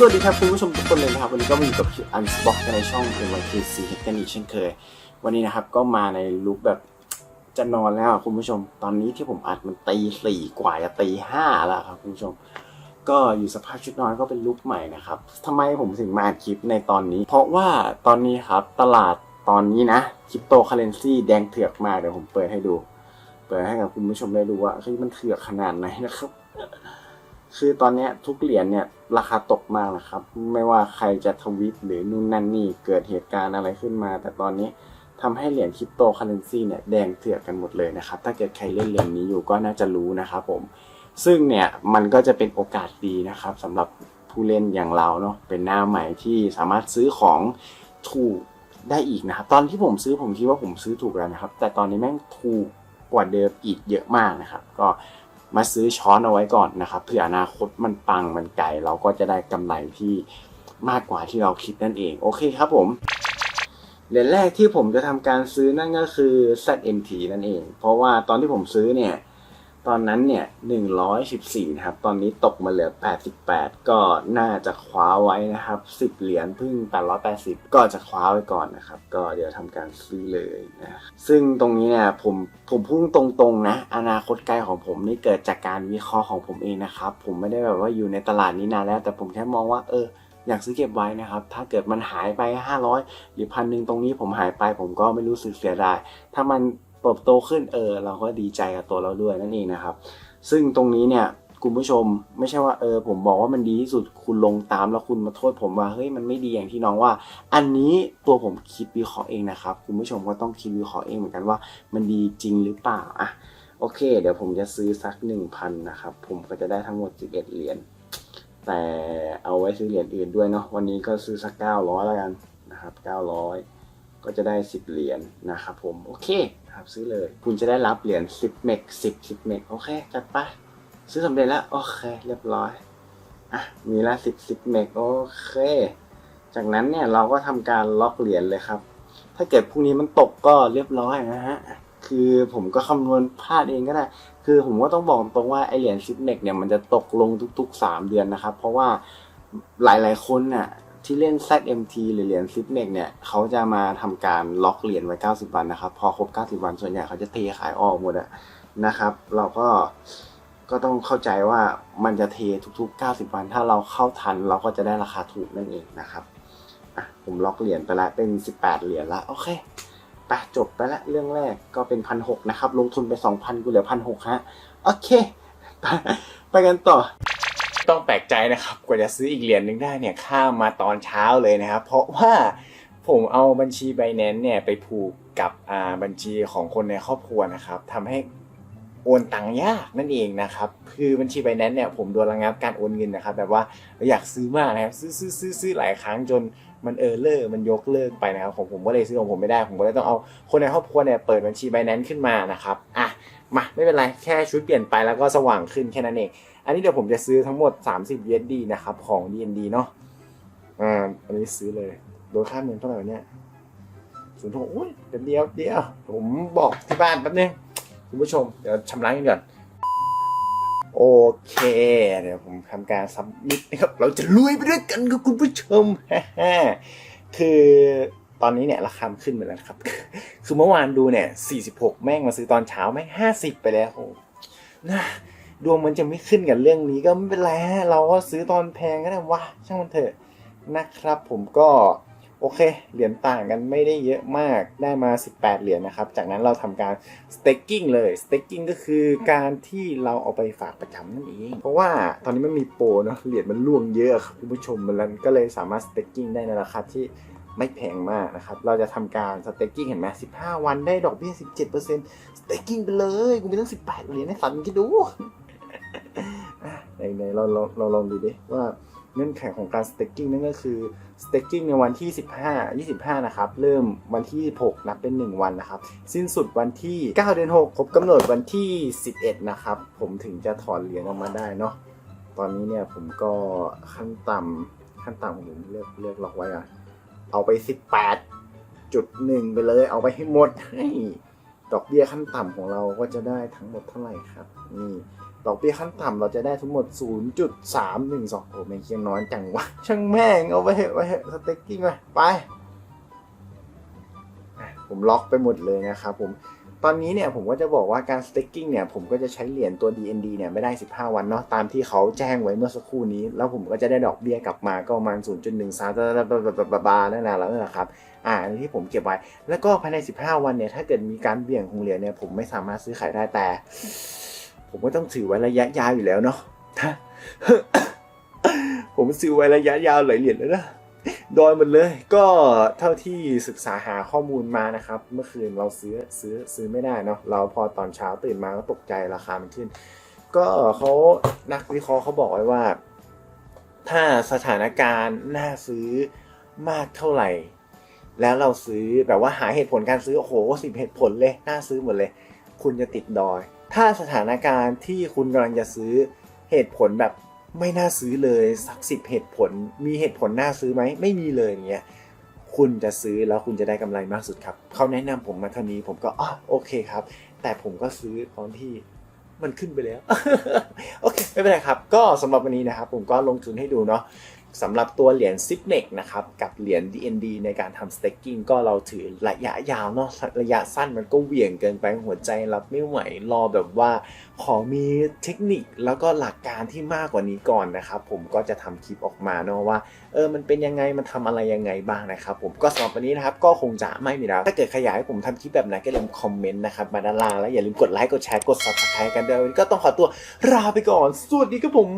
สวัสดีครับคุณผู้ชมทุกคนเลยนะครับ วันนี้ก็มาอยู่กับอันสบ็อกในช่อง NYKC กันอีกเช่นเคย วันนี้นะครับก็มาในลุคแบบจะนอนแล้วคุณผู้ชม ตอนนี้ที่ผมอัดมันตีสี่กว่าจะตีห้าแล้วครับคุณผู้ชม ก็อยู่สภาพชุดนอนก็เป็นลุคใหม่นะครับทำไมผมถึงมาอัดคลิปในตอนนี้ เพราะว่าตอนนี้ครับตลาดตอนนี้นะคริปโตเคเรนซีแดงเถือกมากเดี๋ยวผมเปิดให้ดู เปิดให้กับคุณผู้ชมได้ดูว่าเฮ้ยมันเถือกขนาดไหนนะครับ คือตอนนี้ทุกเหรียญเนี่ยราคาตกมากนะครับ ไม่ว่าใครจะทวิตหรือนู่นนั่นนี่เกิดเหตุการณ์อะไรขึ้นมา แต่ตอนนี้ทำให้เหรียญคริปโตเคอเรนซีเนี่ยแดงเถือกกันหมดเลยนะครับ ถ้าเกิดใครเล่นเหรียญนี้อยู่ก็น่าจะรู้นะครับผม ซึ่งเนี่ยมันก็จะเป็นโอกาสดีนะครับสำหรับผู้เล่นอย่างเราเนาะเป็นหน้าใหม่ที่สามารถซื้อของถูกได้อีกนะครับ ตอนที่ผมซื้อผมคิดว่าผมซื้อถูกแล้วนะครับ แต่ตอนนี้แม่งถูกกว่าเดิมอีกเยอะมากนะครับ ก็ มาซื้อช้อนเอาไว้ก่อนนะครับเผื่ออนาคตมันปังมันไก่เราก็จะได้กำไรที่มากกว่าที่เราคิดนั่นเอง โอเคครับผมเหรียญแรกที่ผมจะทำการซื้อนั่นก็คือ ZMT นั่นเอง เพราะว่าตอนที่ผมซื้อเนี่ย ตอนนั้นเนี่ย114นะครับ ตอนนี้ตกมาเหลือ88ก็น่าจะคว้าไว้นะครับ10เหรียญพิ่ง880ก็จะคว้าไว้ก่อนนะครับ ก็เดี๋ยวทำการซื้อเลยนะซึ่งตรงนี้เนี่ยผมผมพุ่งตรงๆนะ อนาคตไกลของผมนี่เกิดจากการวิเคราะห์ของผมเองนะครับ ผมไม่ได้แบบว่าอยู่ในตลาดนี้นานแล้ว แต่ผมแค่มองว่าเอออยากซื้อเก็บไว้นะครับ ถ้าเกิดมันหายไป 500 หรือพันหนึ่งตรงนี้ผมหายไป ผมก็ไม่รู้สึกเสียดาย ถ้ามัน เติบโตขึ้นเออเราก็ดีใจกับตัวเราด้วยนั่นเองนะครับ ซึ่งตรงนี้เนี่ยคุณผู้ชมไม่ใช่ว่าเออผมบอกว่ามันดีที่สุดคุณลงตามแล้วคุณมาโทษผมว่าเฮ้ยมันไม่ดีอย่างที่น้องว่า อันนี้ตัวผมคิดวิเคราะห์เองนะครับ คุณผู้ชมก็ต้องคิดวิเคราะห์เองเหมือนกันว่ามันดีจริงหรือเปล่าอะโอเค เดี๋ยวผมจะซื้อสักหนึ่งพันนะครับผมก็จะได้ทั้งหมด 11 เหรียญแต่เอาไว้ซื้อเหรียญอื่นด้วยเนาะวันนี้ก็ซื้อสัก 900แล้วกันนะครับ900 ก็จะได้ 10 เหรียญนะครับผมโอเคครับซื้อเลย คุณจะได้รับเหรียญ10เมก10 10เมกโอเคจัดไปซื้อสำเร็จแล้วโอเค เรียบร้อยอะมีละ10 10เมกโอเค จากนั้นเนี่ยเราก็ทำการล็อกเหรียญเลยครับ ถ้าเกิดพรุ่งนี้มันตกก็เรียบร้อยนะฮะคือผมก็คำนวณพลาดเองก็ได้ คือผมก็ต้องบอกตรงว่าไอเหรียญซิปเมกเนี่ยมันจะตกลงทุกๆ 3 เดือนนะครับ เพราะว่าหลายๆคนน่ะ ที่เล่น ZMT หรือเหรียญซิปเมกเนี่ยเขาจะมาทำการล็อกเหรียญไว้ 90 วันนะครับ พอครบ 90 วันส่วนใหญ่เขาจะเทขายออกหมดอะนะครับ เราก็ก็ต้องเข้าใจว่ามันจะเททุก ๆ 90 วัน ถ้าเราเข้าทันเราก็จะได้ราคาถูกนั่นเองนะครับอะผมล็อกเหรียญไปละเป็น 18 เหรียญละโอเคไปจบไปละเรื่องแรกก็เป็นพันหกนะครับ ลงทุนไปสองพันกูเหลือพันหกฮะ โอเค ไปไปกันต่อ ต้องแปลกใจนะครับ กว่าจะซื้ออีกเหรียญหนึ่งได้เนี่ยข้ามมาตอนเช้าเลยนะครับ เพราะว่าผมเอาบัญชี b บ n a n c e เนี่ยไปผูกกับอ่าบัญชีของคนในครอบครัวนะครับทำให้โอนตังค์ยากนั่นเองนะครับ คือบัญชี b บ n a n c e เนี่ยผมโดนระงับการโอนเงินนะครับแบบว่าอยากซื้อมากนะครับซื้อซื้อซื้อซื้อหลายครั้งจนมันเออเลอร์มันยกเลิกไปนะครับของผมก็เลยซื้อของผมไม่ได้ ผมก็เลยต้องเอาคนในครอบครัวเนี่ยเปิดบัญชี b บ n a n c e ขึ้นมานะครับอะ มาไม่เป็นไร แค่ชุดเปลี่ยนไปแล้วก็สว่างขึ้นแค่นั้นเอง อันนี้เดี๋ยวผมจะซื้อทั้งหมด 30 USD นะครับ ของ DND เนาะอ่าอันนี้ซื้อเลย โดยค่าเงินเท่าไหร่เนี่ยศูนย์หกอุ้ยเดี๋ยวเดียวเดียว ผมบอกที่บ้านแป๊บนึงคุณผู้ชม เดี๋ยวชำระเงินก่อน โอเค เดี๋ยวผมทำการซับมิดนะครับ เราจะรวยไปด้วยกันกับคุณผู้ชมฮ่าคือ ตอนนี้เนี่ยราคาขึ้นไปแล้วครับ คือเมื่อวานดูเนี่ย 46 แม่งมาซื้อตอนเช้าแม่ง 50 ไปแล้วโอ้นะดวงมันจะไม่ขึ้นกับเรื่องนี้ก็ไม่เป็นไรเราก็ซื้อตอนแพงก็ได้วะช่างมันเถอะนะครับ ผมก็โอเค เหรียญต่างกันไม่ได้เยอะมาก ได้มา 18 เหรียญนะครับ จากนั้นเราทำการ staking เลย staking ก็คือการที่เราเอาไปฝากประจำนั่นเอง เพราะว่าตอนนี้มันมีโปรเนอะเหรียญมันล่วงเยอะครับคุณผู้ชมมันก็เลยสามารถ staking ได้ในราคาที่ ไม่แพงมากนะครับ เราจะทำการ staking เห็นไหม15วันได้ดอกเบี้ย17% staking ไปเลย กูมีตั้ง18เหรียญให้ฝันคิดดูอะไหนไหนเราเราลองดูดิว่าเงื่อนไขของการ staking นั่นก็คือ staking ในวันที่ 15 25 นะครับ เริ่มวันที่ 6 นับเป็น 1 วันนะครับ สิ้นสุดวันที่ 9 เดือน 6 ครบกำหนดวันที่ 11 นะครับ ผมถึงจะถอนเหรียญออกมาได้เนาะตอนนี้เนี่ยผมก็ขั้นต่ำขั้นต่ำของผมเลือกเลือกล็อกไว้อะ เอาไป 18.1 ไปเลย เอาไปให้หมดให้ดอกเบี้ยขั้นต่ำของเราก็จะได้ทั้งหมดเท่าไหร่ครับนี่ดอกเบี้ยขั้นต่ำเราจะได้ทั้งหมด 0.312โอ้ไม่งเคียงน้อยจังวะ ช่างแม่งเอาไปเอะไปเถอะสเต็กกิ้งไปไป ผมล็อกไปหมดเลยนะครับผม ตอนนี้เนี่ยผมก็จะบอกว่าการ staking เนี่ยผมก็จะใช้เหรียญตัว DND เนี่ยไม่ได้ 15 วันเนาะตามที่เขาแจ้งไว้เมื่อสักครู่นี้ แล้วผมก็จะได้ดอกเบี้ยกลับมาก็ประมาณ 0.13บานั่นแหละแล้วนะครับอ่าที่ผมเก็บไว้ แล้วก็ภายใน 15 วันเนี่ยถ้าเกิดมีการเบี่ยงของเหรียญเนี่ยผมไม่สามารถซื้อขายได้แต่ ผมก็ต้องถือไว้ระยะยาวอยู่แล้วเนาะผมซื้อไว้ระยะยาวหลายเหรียญแล้วนะ ดอยหมดเลย ก็เท่าที่ศึกษาหาข้อมูลมานะครับ เมื่อคืนเราซื้อซื้อซื้อไม่ได้เนาะเราพอตอนเช้าตื่นมาก็ตกใจราคามันขึ้น ก็เขานักวิเคราะห์เขาบอกไว้ว่า ถ้าสถานการณ์น่าซื้อมากเท่าไหร่ แล้วเราซื้อแบบว่าหาเหตุผลการซื้อ โอ้โหสิบเหตุผลเลย น่าซื้อหมดเลย คุณจะติดดอย ถ้าสถานการณ์ที่คุณกำลังจะซื้อเหตุผลแบบ ไม่น่าซื้อเลยสักสิบเหตุผล มีเหตุผลน่าซื้อไหมไม่มีเลยอย่างเงี้ยคุณจะซื้อแล้วคุณจะได้กำไรมากสุดครับเขาแนะนำผมมาเท่านี้ผมก็อ๋อโอเคครับ แต่ผมก็ซื้อตอนที่มันขึ้นไปแล้ว โอเค ไม่เป็นไรครับ ก็สำหรับวันนี้นะครับ ผมก็ลงทุนให้ดูเนาะ สำหรับตัวเหรียญ s i p n e x นะครับกับเหรียญ DND ในการทำ staking ก็เราถือระยะยาวเนาะระยะสั้นมันก็เหวี่ยงเกินไปหัวใจรับไม่ไหวรอแบบว่า ขอมีเทคนิคแล้วก็หลักการที่มากกว่านี้ก่อนนะครับผมก็จะทำคลิปออกมาเนาะว่าเออมันเป็นยังไงมันทำอะไรยังไงบ้างนะครับผมก็สำหรับวันนี้นะครับก็คงจะไม่มีแล้วถ้าเกิดใครอยากให้ผมทำคลิปแบบไหนก็อย่าลืมคอมเมนต์นะครับมาด้านล่างแล้วอย่าลืมกดไลค์กดแชร์กด subscribe กันด้วยวันนี้ก็ต้องขอตัวลาไปก่อนสวัสดีครับผม